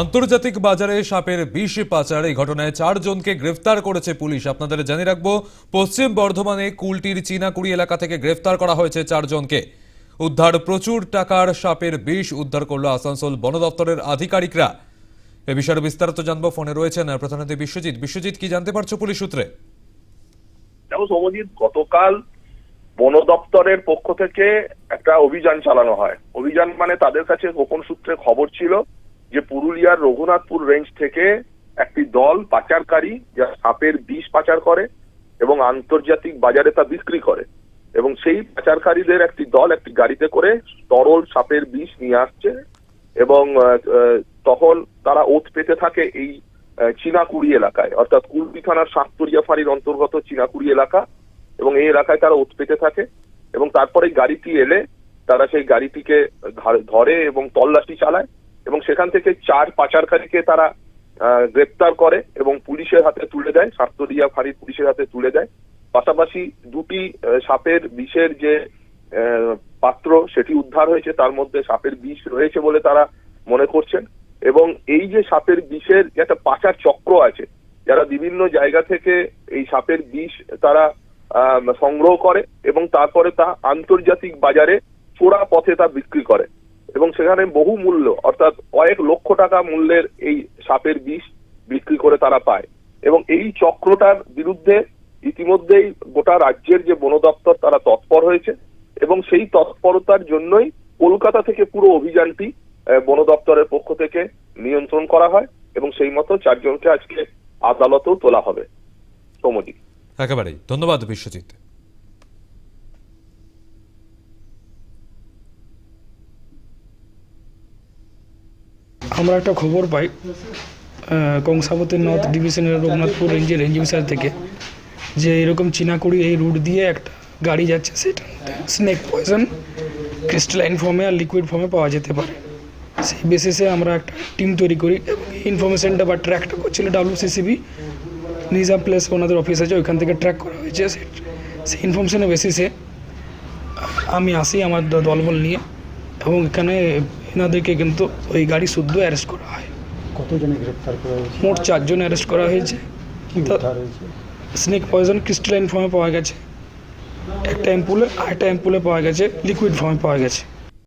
আন্তর্জাতিক বাজারে সাপের বিষ পাচার। এই ঘটনায় চারজনকে গ্রেফতার করেছে পুলিশ। আপনাদের জানিয়ে রাখব, পশ্চিম বর্ধমানে কুলটির চীনাকুড়ি এলাকা থেকে গ্রেফতার করা হয়েছে চারজনকে। উদ্ধার প্রচুর টাকার সাপের বিষ উদ্ধার করল আসানসোল বন দপ্তরের আধিকারিকরা। এ বিষয়ে বিস্তারিত জানব। ফোনে রয়েছেন প্রধানমন্ত্রী বিশ্বজিৎ। বিশ্বজিৎ, কি জানতে পারছ পুলিশ সূত্রে? গতকাল বন দপ্তরের পক্ষ থেকে একটা অভিযান চালানো হয়। অভিযান মানে তাদের কাছে গোপন সূত্রে খবর ছিল যে পুরুলিয়ার রঘুনাথপুর রেঞ্জ থেকে একটি দল পাচারকারী যা সাপের বিষ পাচার করে এবং আন্তর্জাতিক বাজারে তা বিক্রি করে এবং সেই পাচারকারীদের একটি দল একটি গাড়িতে করে তরল সাপের বিষ নিয়ে আসছে এবং তখন তারা ওত পেতে থাকে এই চীনাকুড়ি এলাকায়। অর্থাৎ কুলপি থানার সাততরিয়া ফাঁড়ির অন্তর্গত চীনাকুড়ি এলাকা এবং এই এলাকায় তারা ওত পেতে থাকে এবং তারপরে গাড়িটি এলে তারা সেই গাড়িটিকে ধরে এবং তল্লাশি চালায়। সেখান থেকে চার পাচারকারীকে তারা গ্রেপ্তার করে এবং পুলিশের হাতে তুলে দেয় সাততরিয়া ফাঁড়ির পুলিশের হাতে তুলে দেয়। পাশাপাশি দুটি সাপের বিষের যে পাত্র সেটি উদ্ধার হয়েছে, তার মধ্যে সাপের বিষ রয়েছে বলে তারা মনে করছেন। এবং এই যে সাপের বিষের একটা পাচার চক্র আছে, যারা বিভিন্ন জায়গা থেকে এই সাপের বিষ তারা সংগ্রহ করে এবং তারপরে তা আন্তর্জাতিক বাজারে চোরা পথে তা বিক্রি করে। সেখানে বহু মূল্য, অর্থাৎ কয়েক লক্ষ টাকা মূল্যের এই সাপের বিষ বিক্রি করে তারা পায়। এবং এই চক্রটার বিরুদ্ধে ইতিমধ্যেই গোটা রাজ্যের যে বন দপ্তর, তারা তৎপর হয়েছে। এবং সেই তৎপরতার জন্যই কলকাতা থেকে পুরো অভিযানটি বন দপ্তরের পক্ষ থেকে নিয়ন্ত্রণ করা হয়। এবং সেই মতো চারজনকে আজকে আদালতেও তোলা হবে। সৌমজিৎ একেবারেই। ধন্যবাদ বিশ্বজিৎ। আমরা একটা খবর পাই কংসাবতী নর্থ ডিভিশনের রঘুনাথপুর রেঞ্জের রেঞ্জ অফিসার থেকে, যে এরকম চীনাকুড়ি এই রুট দিয়ে একটা গাড়ি যাচ্ছে, সেটা স্নেক পয়জন ক্রিস্টালাইন ফর্মে আর লিকুইড ফর্মে পাওয়া যেতে পারে। সেই বেসিসে আমরা একটা টিম তৈরি করি এবং ইনফরমেশনটা বা ট্র্যাকটা করছিল ডাব্লিউসিসিবি নিজাম প্লেস ওনাদের অফিস আছে, ওইখান থেকে ট্র্যাক করা হয়েছে। সেই ইনফরমেশনের বেসিসে আমি আসি আমার দলবল নিয়ে এবং এখানে এনাদেরকে কিন্তু ওই গাড়ি শুদ্ধ অ্যারেস্ট করা হয়। কতজনে গ্রেপ্তার করা হয়েছে? মোট চারজন অ্যারেস্ট করা হয়েছে। স্নেক পয়জন ক্রিস্টালাইন ফর্মে পাওয়া গেছে। একটা অ্যাম্পুলে আরেকটা অ্যাম্পুলে পাওয়া গেছে লিকুইড ফর্মে পাওয়া গেছে।